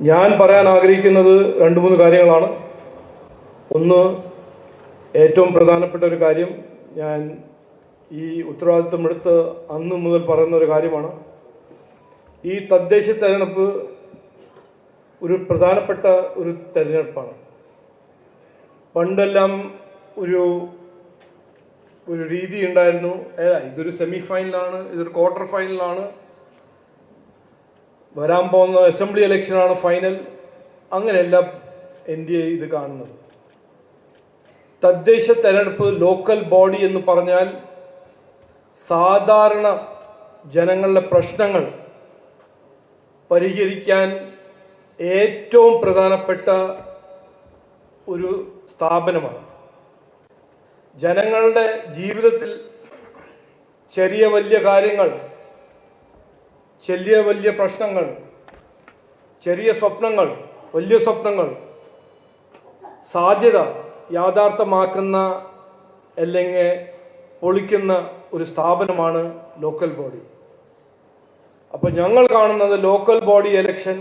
ഞാൻ പറയാൻ ആഗ്രഹിക്കുന്നത് രണ്ട് മൂന്ന് കാര്യങ്ങളാണ്. ഒന്ന് ഏറ്റവും പ്രധാനപ്പെട്ട ഒരു കാര്യം ഞാൻ ഈ ഉത്തരവാദിത്വം എടുത്ത് അന്ന് മുതൽ പറയുന്ന ഒരു കാര്യമാണ്. ഈ തദ്ദേശ തെരഞ്ഞെടുപ്പ് ഒരു പ്രധാനപ്പെട്ട ഒരു തെരഞ്ഞെടുപ്പാണ്. പണ്ടെല്ലാം ഒരു ഒരു രീതി ഉണ്ടായിരുന്നു. ഇതൊരു സെമി ഫൈനലാണ് ഇതൊരു ക്വാർട്ടർ ഫൈനലാണ് വരാൻ പോകുന്ന അസംബ്ലി ഇലക്ഷനാണ് ഫൈനൽ അങ്ങനെയല്ല എൻ ഡി എ ഇത് കാണുന്നത്. തദ്ദേശ തെരഞ്ഞെടുപ്പ് ലോക്കൽ ബോഡി എന്ന് പറഞ്ഞാൽ സാധാരണ ജനങ്ങളുടെ പ്രശ്നങ്ങൾ പരിഹരിക്കാൻ ഏറ്റവും പ്രധാനപ്പെട്ട ഒരു സ്ഥാപനമാണ്. ജനങ്ങളുടെ ജീവിതത്തിൽ ചെറിയ വലിയ കാര്യങ്ങൾ ചെറിയ വലിയ പ്രശ്നങ്ങൾ ചെറിയ സ്വപ്നങ്ങൾ വലിയ സ്വപ്നങ്ങൾ സാധ്യത യാഥാർത്ഥ്യമാക്കുന്ന അല്ലെങ്കിൽ പൊളിക്കുന്ന ഒരു സ്ഥാപനമാണ് ലോക്കൽ ബോഡി അപ്പോൾ ഞങ്ങൾ കാണുന്നത് ലോക്കൽ ബോഡി എലക്ഷൻ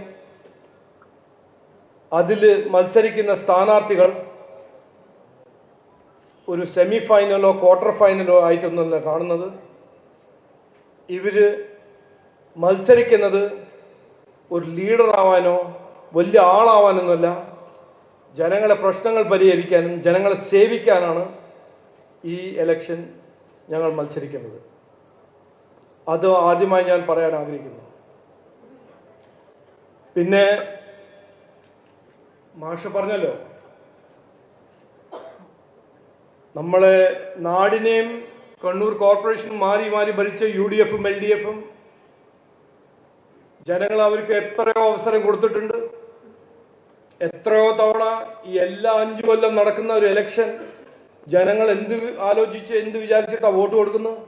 അതിൽ മത്സരിക്കുന്ന സ്ഥാനാർത്ഥികൾ ഒരു സെമി ഫൈനലോ ക്വാർട്ടർ ഫൈനലോ ആയിട്ടൊന്നുമല്ല കാണുന്നത്. ഇവർ മത്സരിക്കുന്നത് ഒരു ലീഡർ ആവാനോ വലിയ ആളാവാനൊന്നുമല്ല. ജനങ്ങളെ പ്രശ്നങ്ങൾ പരിഹരിക്കാനും ജനങ്ങളെ സേവിക്കാനാണ് ഈ എലക്ഷൻ ഞങ്ങൾ മത്സരിക്കുന്നത്. അത് ആദ്യമായി ഞാൻ പറയാൻ ആഗ്രഹിക്കുന്നു. പിന്നെ മാഷ പറഞ്ഞല്ലോ നമ്മളെ നാടിനെയും കണ്ണൂർ കോർപ്പറേഷനും മാറി മാറി ഭരിച്ച യു ഡി എഫും എൽ ഡി എഫും ജനങ്ങൾ അവർക്ക് എത്രയോ അവസരം കൊടുത്തിട്ടുണ്ട്. എത്രയോ തവണ ഈ എല്ലാ അഞ്ചു കൊല്ലം നടക്കുന്ന ഒരു ഇലക്ഷൻ ജനങ്ങൾ എന്ത് ആലോചിച്ച് എന്ത് വിചാരിച്ചിട്ടാ വോട്ട് കൊടുക്കുന്നത്?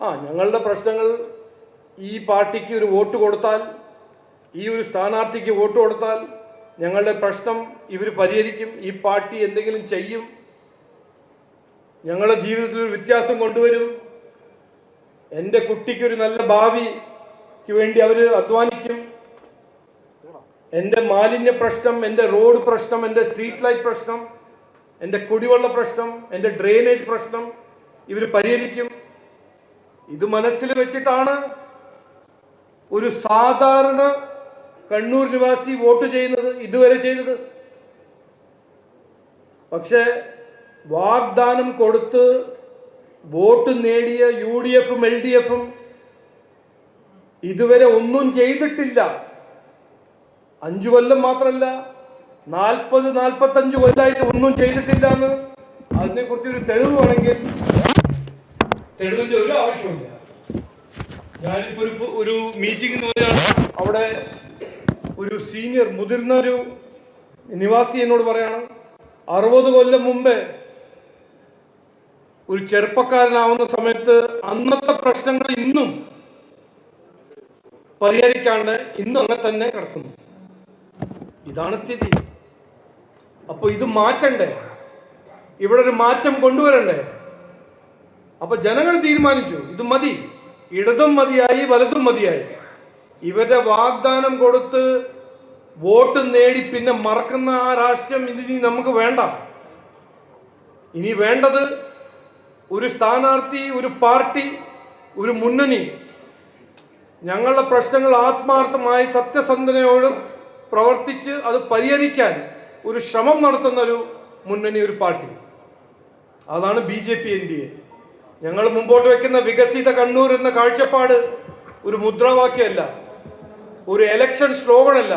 ആ ഞങ്ങളുടെ പ്രശ്നങ്ങൾ ഈ പാർട്ടിക്ക് ഒരു വോട്ട് കൊടുത്താൽ ഈ ഒരു സ്ഥാനാർത്ഥിക്ക് വോട്ട് കൊടുത്താൽ ഞങ്ങളുടെ പ്രശ്നം ഇവർ പരിഹരിക്കും ഈ പാർട്ടി എന്തെങ്കിലും ചെയ്യും. ഞങ്ങളുടെ ജീവിതത്തിൽ ഒരു വ്യത്യാസം കൊണ്ടുവരും. എന്റെ കുട്ടിക്കൊരു നല്ല ഭാവിക്ക് വേണ്ടി അവർ അധ്വാനിക്കും. എന്റെ മാലിന്യ പ്രശ്നം എന്റെ റോഡ് പ്രശ്നം എന്റെ സ്ട്രീറ്റ് ലൈറ്റ് പ്രശ്നം എന്റെ കുടിവെള്ള പ്രശ്നം എന്റെ ഡ്രെയിനേജ് പ്രശ്നം ഇവർ പരിഹരിക്കും. ഇത് മനസ്സിൽ വെച്ചിട്ടാണ് ഒരു സാധാരണ കണ്ണൂർ നിവാസി വോട്ട് ചെയ്യുന്നത് ഇതുവരെ ചെയ്തത്. പക്ഷെ വാഗ്ദാനം കൊടുത്ത് വോട്ട് നേടിയ യു ഡി എഫും എൽ ഡി എഫും ഇതുവരെ ഒന്നും ചെയ്തിട്ടില്ല. അഞ്ചു കൊല്ലം മാത്രമല്ല നാൽപ്പത് നാൽപ്പത്തഞ്ച് കൊല്ലമായിട്ട് ഒന്നും ചെയ്തിട്ടില്ല എന്ന് അതിനെക്കുറിച്ച് ഒരു തെളിവ് വേണമെങ്കിൽ തെളിവിന്റെ ഒരു ആവശ്യമില്ല ഞാനിപ്പോ ഒരു ഒരു മീറ്റിംഗ് അവിടെ ഒരു സീനിയർ മുതിർന്ന ഒരു നിവാസി എന്നോട് പറയാണ് അറുപത് കൊല്ലം മുമ്പേ ഒരു ചെറുപ്പക്കാരനാവുന്ന സമയത്ത് അന്നത്തെ പ്രശ്നങ്ങൾ ഇന്നും പരിഹരിക്കാണ്ട് ഇന്ന് അങ്ങനെ തന്നെ കിടക്കുന്നു. ഇതാണ് സ്ഥിതി. അപ്പൊ ഇത് മാറ്റണ്ടേ? ഇവിടെ ഒരു മാറ്റം കൊണ്ടുവരണ്ടേ? അപ്പൊ ജനങ്ങൾ തീരുമാനിച്ചു ഇത് മതി. ഇടതും മതിയായി വലതും മതിയായി. ഇവരുടെ വാഗ്ദാനം കൊടുത്ത് വോട്ട് നേടി പിന്നെ മറക്കുന്ന ആ രാഷ്ട്രം ഇനി നമുക്ക് വേണ്ട. ഇനി വേണ്ടത് ഒരു സ്ഥാനാർത്ഥി ഒരു പാർട്ടി ഒരു മുന്നണി ഞങ്ങളുടെ പ്രശ്നങ്ങൾ ആത്മാർത്ഥമായി സത്യസന്ധനയോട് പ്രവർത്തിച്ച് അത് പരിഹരിക്കാൻ ഒരു ശ്രമം നടത്തുന്ന ഒരു മുന്നണി ഒരു പാർട്ടി. അതാണ് B J P N D A. ഞങ്ങൾ മുമ്പോട്ട് വെക്കുന്ന വികസിത കണ്ണൂർ എന്ന കാഴ്ചപ്പാട് ഒരു മുദ്രാവാക്യമല്ല ഒരു എലക്ഷൻ സ്ലോഗനല്ല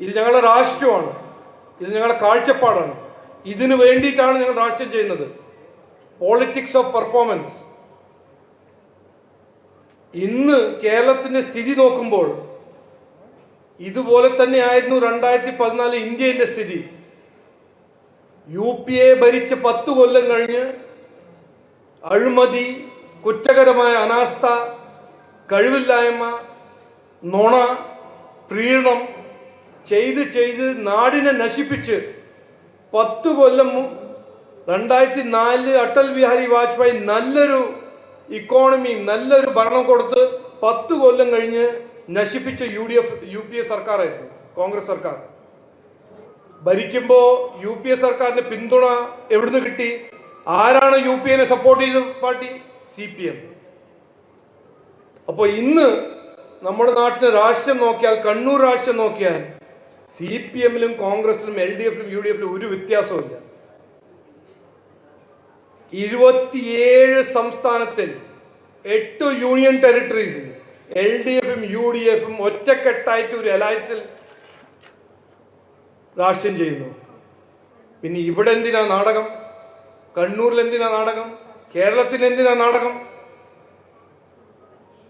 ഇത് ഞങ്ങളുടെ രാഷ്ട്രമാണ് ഇത് ഞങ്ങളുടെ കാഴ്ചപ്പാടാണ്. ഇതിനു വേണ്ടിയിട്ടാണ് ഞങ്ങൾ രാഷ്ട്രം ചെയ്യുന്നത്. പോളിറ്റിക്സ് ഓഫ് പെർഫോമൻസ് ഇന്ന് കേരളത്തിന്റെ സ്ഥിതി നോക്കുമ്പോൾ ഇതുപോലെ തന്നെയായിരുന്നു രണ്ടായിരത്തി പതിനാല് ഇന്ത്യയുടെ സ്ഥിതി. യു പി എ ഭരിച്ച പത്ത് കൊല്ലം കഴിഞ്ഞ് അഴിമതി കുറ്റകരമായ അനാസ്ഥ കഴിവില്ലായ്മ നുണ പ്രീണം ചെയ്ത് ചെയ്ത് നാടിനെ നശിപ്പിച്ച് പത്തു കൊല്ലം രണ്ടായിരത്തി നാലിൽ അടൽ ബിഹാരി വാജ്പേയി നല്ലൊരു ഇക്കോണമിയും നല്ലൊരു ഭരണം കൊടുത്ത് പത്ത് കൊല്ലം കഴിഞ്ഞ് നശിപ്പിച്ച U D F U P A സർക്കാരായിരുന്നു Congress സർക്കാർ. ഭരിക്കുമ്പോൾ യു പി എ സർക്കാരിന്റെ പിന്തുണ എവിടുന്ന് കിട്ടി? ആരാണ് യു പി എനെ സപ്പോർട്ട് ചെയ്ത പാർട്ടി? സി പി എം അപ്പൊ ഇന്ന് നമ്മുടെ നാട്ടിലെ രാഷ്ട്രം നോക്കിയാൽ കണ്ണൂർ രാഷ്ട്രം നോക്കിയാൽ സി പി എമ്മിലും കോൺഗ്രസിലും എൽ ഡി എഫിലും യു ഡി എഫിലും ഒരു വ്യത്യാസവുമില്ല. ഇരുപത്തിയേഴ് സംസ്ഥാനത്തിൽ എട്ട് യൂണിയൻ ടെറിട്ടറീസിൽ എൽ ഡി എഫും യു ഡി എഫും ഒറ്റക്കെട്ടായിട്ട് ഒരു അലയൻസിൽ രാഷ്ട്രീയം ചെയ്യുന്നു. പിന്നെ ഇവിടെ എന്തിനാ നാടകം? കണ്ണൂരിൽ എന്തിനാ നാടകം? കേരളത്തിൽ എന്തിനാ നാടകം?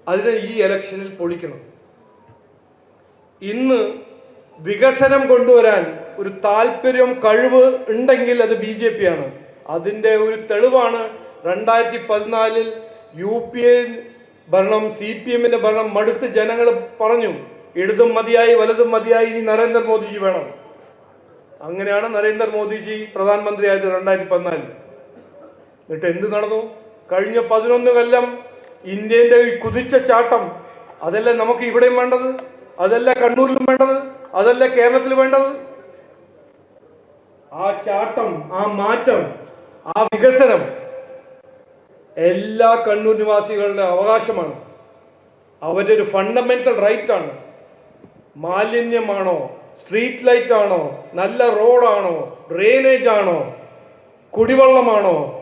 അതിനെ ഈ ഇലക്ഷനിൽ പൊളിക്കണം. ഇന്ന് വികസനം കൊണ്ടുവരാൻ ഒരു താല്പര്യം കഴിവ് ഉണ്ടെങ്കിൽ അത് ബി ജെ പി ആണ്. അതിന്റെ ഒരു തെളിവാണ് രണ്ടായിരത്തി പതിനാലിൽ യു പി എ ഭരണം സി പി എമ്മിന്റെ ഭരണം മടുത്ത് ജനങ്ങൾ പറഞ്ഞു ഇടതും മതിയായി വലതും മതിയായി ഇനി നരേന്ദ്രമോദിജി വേണം. അങ്ങനെയാണ് നരേന്ദ്രമോദിജി പ്രധാനമന്ത്രിയായത് രണ്ടായിരത്തി പതിനാലിൽ എന്നിട്ട് എന്ത് നടന്നു? കഴിഞ്ഞ പതിനൊന്ന് കൊല്ലം ഇന്ത്യന്റെ ഈ കുതിച്ച ചാട്ടം അതല്ലേ നമുക്ക് ഇവിടെയും വേണ്ടത്? അതല്ല കണ്ണൂരിലും വേണ്ടത്? അതല്ല കേരളത്തിൽ വേണ്ടത്? ആ ചാട്ടം ആ മാറ്റം ആ വികസനം എല്ലാ കണ്ണൂർ നിവാസികളുടെ അവകാശമാണ്. അവരുടെ ഒരു ഫണ്ടമെന്റൽ റൈറ്റ് ആണ്. മാലിന്യമാണോ സ്ട്രീറ്റ് ലൈറ്റ് ആണോ നല്ല റോഡാണോ ഡ്രെയിനേജ് ആണോ കുടിവെള്ളമാണോ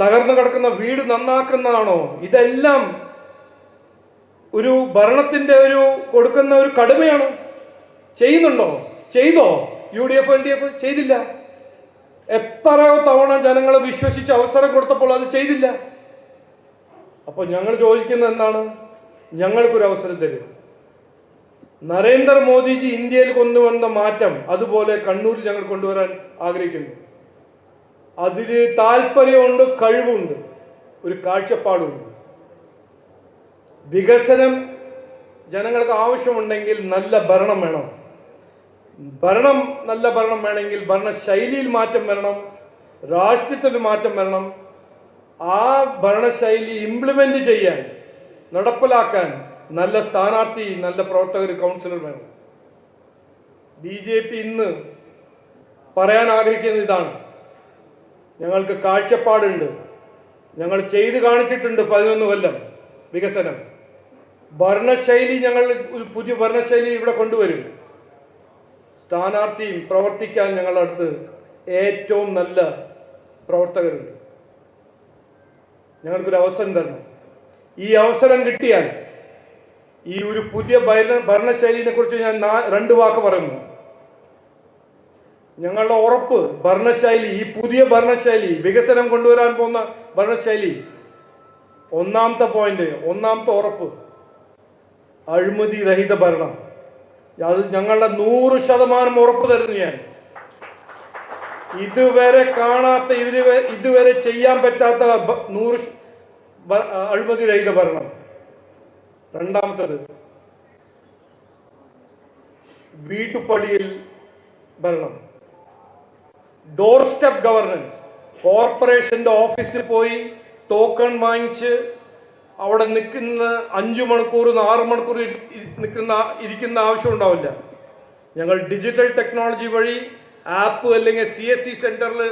തകർന്നു കിടക്കുന്ന വീട് നന്നാക്കുന്നതാണോ ഇതെല്ലാം ഒരു ഭരണത്തിന്റെ ഒരു കൊടുക്കുന്ന ഒരു കടുമയാണ്. ചെയ്യുന്നുണ്ടോ? ചെയ്തോ? U D F L D F? ചെയ്തില്ല. എത്രയോ തവണ ജനങ്ങൾ വിശ്വസിച്ച് അവസരം കൊടുത്തപ്പോൾ അത് ചെയ്തില്ല. അപ്പോൾ ഞങ്ങൾ ചോദിക്കുന്നത് എന്താണ്? ഞങ്ങൾക്കൊരു അവസരം തരും. നരേന്ദ്രമോദിജി ഇന്ത്യയിൽ കൊണ്ടുവന്ന മാറ്റം അതുപോലെ കണ്ണൂരിൽ ഞങ്ങൾ കൊണ്ടുവരാൻ ആഗ്രഹിക്കുന്നു. അതിൽ താല്പര്യമുണ്ട് കഴിവുണ്ട് ഒരു കാഴ്ചപ്പാടുണ്ട്. വികസനം ജനങ്ങൾക്ക് ആവശ്യമുണ്ടെങ്കിൽ നല്ല ഭരണം വേണം. ഭരണം നല്ല ഭരണം വേണമെങ്കിൽ ഭരണശൈലിയിൽ മാറ്റം വരണം രാഷ്ട്രീയത്തിൽ മാറ്റം വരണം. ആ ഭരണശൈലി ഇംപ്ലിമെന്റ് ചെയ്യാൻ നടപ്പിലാക്കാൻ നല്ല സ്ഥാനാർത്ഥി നല്ല പ്രവർത്തകർ കൗൺസിലർ വേണം. ബി ജെ പി ഇന്ന് പറയാൻ ആഗ്രഹിക്കുന്നത് ഇതാണ്. ഞങ്ങൾക്ക് കാഴ്ചപ്പാടുണ്ട്. ഞങ്ങൾ ചെയ്തു കാണിച്ചിട്ടുണ്ട് പതിനൊന്ന് കൊല്ലം വികസനം. ഭരണശൈലി ഞങ്ങൾ ഒരു പുതിയ ഭരണശൈലി ഇവിടെ കൊണ്ടുവരും. സ്ഥാനാർത്ഥിയും പ്രവർത്തിക്കാൻ ഞങ്ങളുടെ അടുത്ത് ഏറ്റവും നല്ല പ്രവർത്തകരുണ്ട്. ഞങ്ങൾക്കൊരു അവസരം തരണം. ഈ അവസരം കിട്ടിയാൽ ഈ ഒരു പുതിയ ഭരണ ഭരണശൈലിനെ കുറിച്ച് ഞാൻ രണ്ട് വാക്ക് പറയുന്നു. ഞങ്ങളുടെ ഉറപ്പ് ഭരണശൈലി ഈ പുതിയ ഭരണശൈലി വികസനം കൊണ്ടുവരാൻ പോകുന്ന ഭരണശൈലി. ഒന്നാമത്തെ പോയിന്റ് ഒന്നാമത്തെ ഉറപ്പ്. അഴിമതി രഹിത ഭരണം. അത് ഞങ്ങളുടെ നൂറ് ശതമാനം ഉറപ്പ് തരുന്നു ഞാൻ. ഇതുവരെ കാണാത്ത ഇതിന് ഇതുവരെ ചെയ്യാൻ പറ്റാത്ത നൂറ് അഴിമതി രഹിത ഭരണം. രണ്ടാമത്തത് വീട്ടുപടിയിൽ ഭരണം. ഡോർ സ്റ്റെപ്പ് ഗവർണൻസ് കോർപ്പറേഷന്റെ ഓഫീസിൽ പോയി ടോക്കൺ വാങ്ങിച്ച് അവിടെ നിൽക്കുന്ന അഞ്ചു മണിക്കൂർ ആറ് മണിക്കൂർ നിൽക്കുന്ന ഇരിക്കുന്ന ആവശ്യം ഉണ്ടാവില്ല. ഞങ്ങൾ ഡിജിറ്റൽ ടെക്നോളജി വഴി ആപ്പ് അല്ലെങ്കിൽ സി എസ് സി സെന്ററിൽ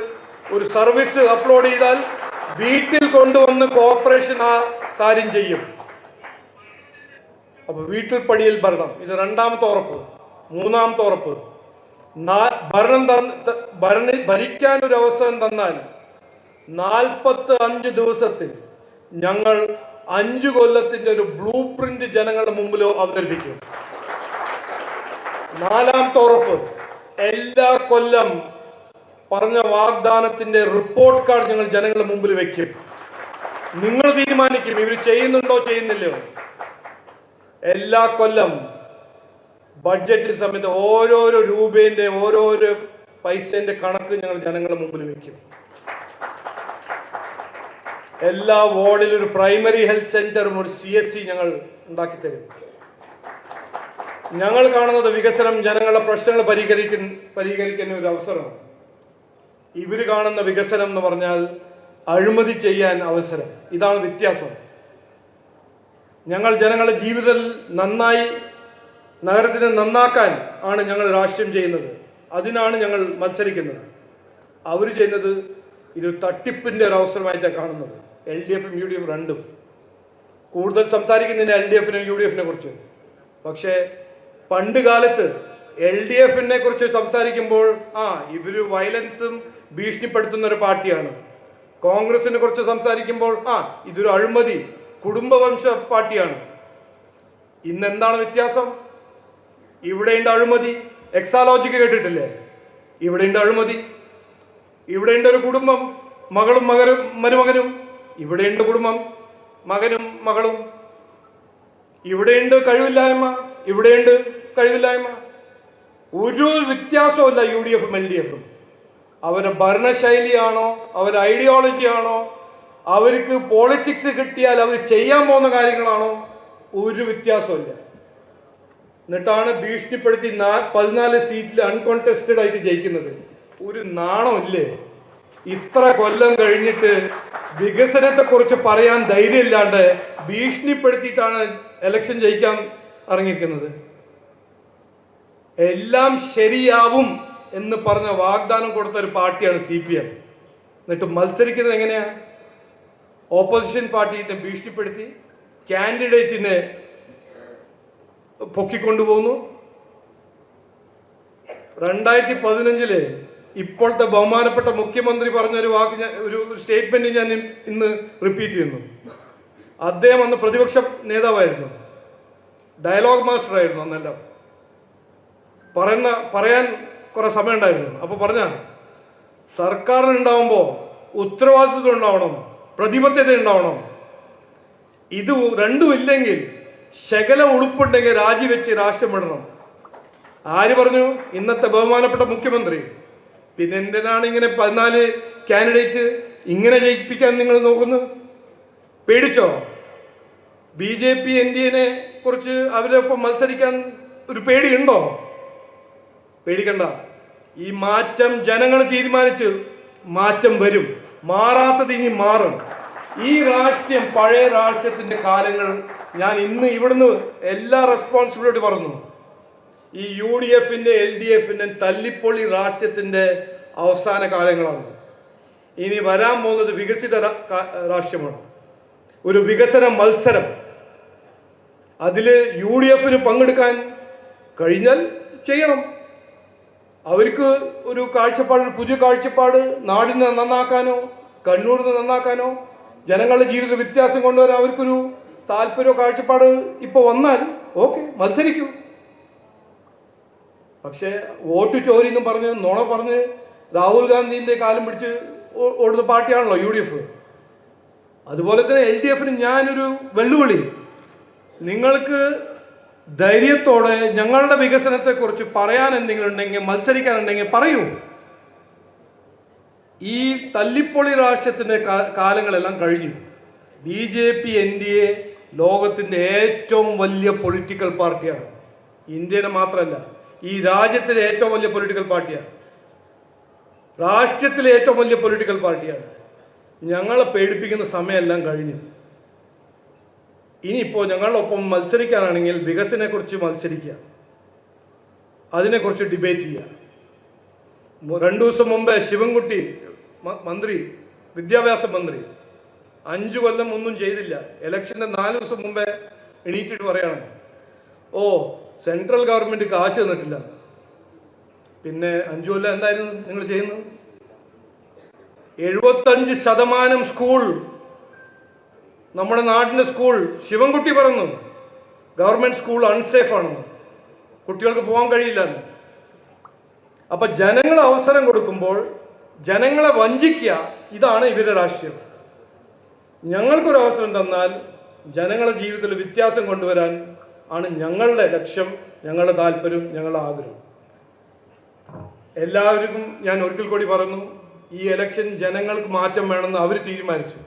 ഒരു സർവീസ് അപ്ലോഡ് ചെയ്താൽ വീട്ടിൽ കൊണ്ടുവന്ന് കോർപ്പറേഷൻ ആ കാര്യം ചെയ്യും. അപ്പൊ വീട്ടിൽ പടിയിൽ ഭരണം. ഇത് രണ്ടാമത്തെ ഉറപ്പ്. മൂന്നാമത്തെ ഉറപ്പ്. ഭരണം ഭരണി ഭരിക്കാൻ ഒരു അവസരം തന്നാൽ നാൽപ്പത്തി അഞ്ച് ദിവസത്തിൽ ഞങ്ങൾ അഞ്ചു കൊല്ലത്തിന്റെ ഒരു ബ്ലൂ പ്രിന്റ് ജനങ്ങളുടെ മുമ്പിൽ അവതരിപ്പിക്കും. നാലാമത്തെ ഉറപ്പ് എല്ലാ കൊല്ലം പറഞ്ഞ വാഗ്ദാനത്തിന്റെ റിപ്പോർട്ട് കാർഡ് ഞങ്ങൾ ജനങ്ങളുടെ മുമ്പിൽ വെക്കും. നിങ്ങൾ തീരുമാനിക്കും ഇവർ ചെയ്യുന്നുണ്ടോ ചെയ്യുന്നില്ലയോ. എല്ലാ കൊല്ലം ബഡ്ജറ്റിൽ സമയത്ത് ഓരോരോ രൂപേന്റെ ഓരോരോ പൈസന്റെ കണക്ക് ഞങ്ങൾ ജനങ്ങളുടെ മുമ്പിൽ വെക്കും. എല്ലാ വാർഡിലും ഒരു പ്രൈമറി ഹെൽത്ത് സെന്ററും ഒരു സി എസ് സി ഞങ്ങൾ ഉണ്ടാക്കി തരും. ഞങ്ങൾ കാണുന്നത് വികസനം ജനങ്ങളുടെ പ്രശ്നങ്ങൾ പരിഹരിക്കുന്ന പരിഹരിക്കുന്ന ഒരു അവസരമാണ്. ഇവർ കാണുന്ന വികസനം എന്ന് പറഞ്ഞാൽ അഴിമതി ചെയ്യാൻ അവസരം. ഇതാണ് വ്യത്യാസം. ഞങ്ങൾ ജനങ്ങളുടെ ജീവിതത്തിൽ നന്നായി നഗരത്തിനെ നന്നാക്കാൻ ആണ് ഞങ്ങൾ രാഷ്ട്രീയം ചെയ്യുന്നത്. അതിനാണ് ഞങ്ങൾ മത്സരിക്കുന്നത്. അവർ ചെയ്യുന്നത് ഇത് തട്ടിപ്പിന്റെ ഒരു അവസരമായിട്ടാണ് കാണുന്നത്. എൽ ഡി എഫും യു ഡി എഫും രണ്ടും. കൂടുതൽ സംസാരിക്കുന്നില്ല എൽ ഡി എഫിനെ യു ഡി എഫിനെ കുറിച്ച്. പക്ഷേ പണ്ട് കാലത്ത് എൽ ഡി എഫിനെ കുറിച്ച് സംസാരിക്കുമ്പോൾ ആ ഇവർ വയലൻസും ഭീഷണിപ്പെടുത്തുന്ന ഒരു പാർട്ടിയാണ്. കോൺഗ്രസിനെ കുറിച്ച് സംസാരിക്കുമ്പോൾ ആ ഇതൊരു അഴിമതി കുടുംബവംശ പാർട്ടിയാണ്. ഇന്ന് എന്താണ് വ്യത്യാസം? ഇവിടെയുണ്ട് അഴിമതി. എക്സാലോജിക്ക് കേട്ടിട്ടില്ലേ? ഇവിടെയുണ്ട് അഴിമതി. ഇവിടെയുണ്ട് ഒരു കുടുംബം മകളും മകനും മരുമകനും. ഇവിടെയുണ്ട് കുടുംബം മകനും മകളും. ഇവിടെയുണ്ട് കഴിവില്ലായ്മ ഇവിടെയുണ്ട് കഴിവില്ലായ്മ. ഒരു വ്യത്യാസമല്ല യു ഡി എഫും എൽ ഡി എഫും അവരുടെ ഭരണശൈലിയാണോ അവരുടെ ഐഡിയോളജി ആണോ അവർക്ക് പോളിറ്റിക്സ് കിട്ടിയാൽ അവർ ചെയ്യാൻ പോകുന്ന കാര്യങ്ങളാണോ ഒരു വ്യത്യാസമില്ല എന്നിട്ടാണ് ഭീഷണിപ്പെടുത്തി പതിനാല് സീറ്റിൽ അൺകോൺടെസ്റ്റഡ് ആയിട്ട് ജയിക്കുന്നത്. ഒരു നാണമില്ലേ ഇത്ര കൊല്ലം കഴിഞ്ഞിട്ട് വികസനത്തെ കുറിച്ച് പറയാൻ ധൈര്യമില്ലാണ്ട് ഭീഷണിപ്പെടുത്തിയിട്ടാണ് ഇലക്ഷൻ ജയിക്കാൻ ഇറങ്ങിയിരിക്കുന്നത്. എല്ലാം ശരിയാവും എന്ന് പറഞ്ഞ വാഗ്ദാനം കൊടുത്ത ഒരു പാർട്ടിയാണ് സി പി എം എന്നിട്ട് മത്സരിക്കുന്നത് എങ്ങനെയാ? ഓപ്പോസിഷൻ പാർട്ടിയെ ഭീഷണിപ്പെടുത്തി കാൻഡിഡേറ്റിനെ പൊക്കിക്കൊണ്ടുപോകുന്നു. രണ്ടായിരത്തി പതിനഞ്ചിൽ ഇപ്പോഴത്തെ ബഹുമാനപ്പെട്ട മുഖ്യമന്ത്രി പറഞ്ഞൊരു വാക്ക് ഞാൻ ഒരു സ്റ്റേറ്റ്മെന്റ് ഞാൻ ഇന്ന് റിപ്പീറ്റ് ചെയ്യുന്നു. അദ്ദേഹം അന്ന് പ്രതിപക്ഷ നേതാവായിരുന്നു. ഡയലോഗ് മാസ്റ്റർ ആയിരുന്നു അന്നെല്ലാം. പറയുന്ന പറയാൻ കുറെ സമയം ഉണ്ടായിരുന്നു അപ്പൊ പറഞ്ഞ സർക്കാരിനുണ്ടാവുമ്പോ ഉത്തരവാദിത്വം ഉണ്ടാവണം പ്രതിബദ്ധത ഉണ്ടാവണം. ഇത് രണ്ടും ഇല്ലെങ്കിൽ ശകല ഉളുപ്പുണ്ടെങ്കിൽ രാജിവെച്ച് രാഷ്ട്രം വിടണം. ആര് പറഞ്ഞു? ഇന്നത്തെ ബഹുമാനപ്പെട്ട മുഖ്യമന്ത്രി. പിന്നെ എന്തിനാണ് ഇങ്ങനെ പതിനാല് കാൻഡിഡേറ്റ് ഇങ്ങനെ ജയിപ്പിക്കാൻ നിങ്ങൾ നോക്കുന്നു? പേടിച്ചോ? B J P N D എനെ കുറിച്ച് അവരൊപ്പം മത്സരിക്കാൻ ഒരു പേടിയുണ്ടോ? പേടിക്കണ്ട. ഈ മാറ്റം ജനങ്ങൾ തീരുമാനിച്ചു മാറ്റം വരും. മാറാത്തത് ഇനി മാറും. ഈ രാഷ്ട്രീയം പഴയ രാഷ്ട്രീയത്തിന്റെ കാലങ്ങൾ ഞാൻ ഇന്ന് ഇവിടുന്ന് എല്ലാ റെസ്പോൺസിബിലിറ്റി പറഞ്ഞു ഈ യു ഡി എഫിന്റെ എൽ ഡി എഫിന്റെ തല്ലിപ്പൊളി രാഷ്ട്രീയത്തിന്റെ അവസാന കാലങ്ങളാണ്. ഇനി വരാൻ പോകുന്നത് വികസിത രാഷ്ട്രമാണ് ഒരു വികസന മത്സരം. അതിൽ യു ഡി എഫിന് പങ്കെടുക്കാൻ കഴിഞ്ഞാൽ ചെയ്യണം. അവർക്ക് ഒരു കാഴ്ചപ്പാട് പുതിയ കാഴ്ചപ്പാട് നാടിനെ നന്നാക്കാനോ കണ്ണൂരിനെ നന്നാക്കാനോ ജനങ്ങളുടെ ജീവിത വ്യത്യാസം കൊണ്ടുവരാൻ അവർക്കൊരു താല്പര്യമോ കാഴ്ചപ്പാട് ഇപ്പോൾ വന്നാൽ ഓക്കെ മത്സരിക്കൂ. പക്ഷേ വോട്ട് ചോരി എന്നും പറഞ്ഞ് നുണ പറഞ്ഞ് രാഹുൽ ഗാന്ധിന്റെ കാലം പിടിച്ച് ഓടുന്ന പാർട്ടിയാണല്ലോ യു ഡി എഫ്. അതുപോലെ തന്നെ എൽ ഡി എഫിന് ഞാനൊരു വെല്ലുവിളി. നിങ്ങൾക്ക് ധൈര്യത്തോടെ ഞങ്ങളുടെ വികസനത്തെക്കുറിച്ച് പറയാൻ എന്തെങ്കിലും ഉണ്ടെങ്കിൽ മത്സരിക്കാൻ ഉണ്ടെങ്കിൽ പറയൂ. ഈ തല്ലിപ്പൊളി രാഷ്ട്രത്തിന്റെ കാലങ്ങളെല്ലാം കഴിഞ്ഞു. B J P N D A ലോകത്തിന്റെ ഏറ്റവും വലിയ പൊളിറ്റിക്കൽ പാർട്ടിയാണ്. ഇന്ത്യനെ മാത്രമല്ല ഈ രാജ്യത്തിലെ ഏറ്റവും വലിയ പൊളിറ്റിക്കൽ പാർട്ടിയാണ് രാഷ്ട്രീയത്തിലെ ഏറ്റവും വലിയ പൊളിറ്റിക്കൽ പാർട്ടിയാണ് ഞങ്ങളെ പേടിപ്പിക്കുന്ന സമയമെല്ലാം കഴിഞ്ഞു. ഇനിയിപ്പോൾ ഞങ്ങളൊപ്പം മത്സരിക്കാനാണെങ്കിൽ വികസനത്തെക്കുറിച്ച് മത്സരിക്കുക. അതിനെക്കുറിച്ച് ഡിബേറ്റ് ചെയ്യുക. രണ്ടു ദിവസം മുമ്പേ ശിവൻകുട്ടി മന്ത്രി വിദ്യാഭ്യാസ മന്ത്രി അഞ്ചു കൊല്ലം ഒന്നും ചെയ്തില്ല. ഇലക്ഷന്റെ നാല് ദിവസം മുമ്പേ എണീറ്റിട്ട് പറയണം. ഓ സെൻട്രൽ ഗവൺമെന്റ് കാശ് തന്നിട്ടില്ല. പിന്നെ അഞ്ചു കൊല്ലം എന്തായിരുന്നു നിങ്ങൾ ചെയ്യുന്നത്? എഴുപത്തഞ്ച് ശതമാനം സ്കൂൾ നമ്മുടെ നാട്ടിലെ സ്കൂൾ ശിവൻകുട്ടി പറഞ്ഞു ഗവൺമെന്റ് സ്കൂൾ അൺസേഫ് ആണെന്ന്. കുട്ടികൾക്ക് പോകാൻ കഴിയില്ല. അപ്പൊ ജനങ്ങൾ അവസരം കൊടുക്കുമ്പോൾ ജനങ്ങളെ വഞ്ചിക്കുക ഇതാണ് ഇവരുടെ രാഷ്ട്രീയം. ഞങ്ങൾക്കൊരു അവസരം തന്നാൽ ജനങ്ങളുടെ ജീവിതത്തിൽ വ്യത്യാസം കൊണ്ടുവരാൻ ആണ് ഞങ്ങളുടെ ലക്ഷ്യം ഞങ്ങളുടെ താല്പര്യം ഞങ്ങളുടെ ആഗ്രഹം. എല്ലാവർക്കും ഞാൻ ഒരിക്കൽ കൂടി പറഞ്ഞു ഈ ഇലക്ഷൻ ജനങ്ങൾക്ക് മാറ്റം വേണമെന്ന് അവർ തീരുമാനിച്ചു.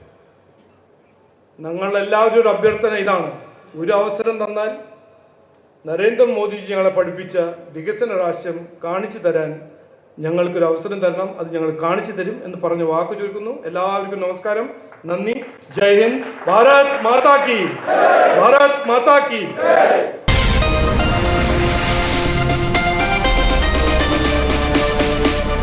ഞങ്ങളെല്ലാവരും ഒരു അഭ്യർത്ഥന ഇതാണ്. ഒരു അവസരം തന്നാൽ നരേന്ദ്രമോദിജി ഞങ്ങളെ പഠിപ്പിച്ച വികസന രാഷ്ട്രം കാണിച്ചു തരാൻ ഞങ്ങൾക്കൊരു അവസരം തരണം അത് ഞങ്ങൾ കാണിച്ചു തരും എന്ന് പറഞ്ഞ് വാക്കു ചുരുക്കുന്നു. എല്ലാവർക്കും നമസ്കാരം. नंदी जय हिंद। भारत माता की। भारत माता की।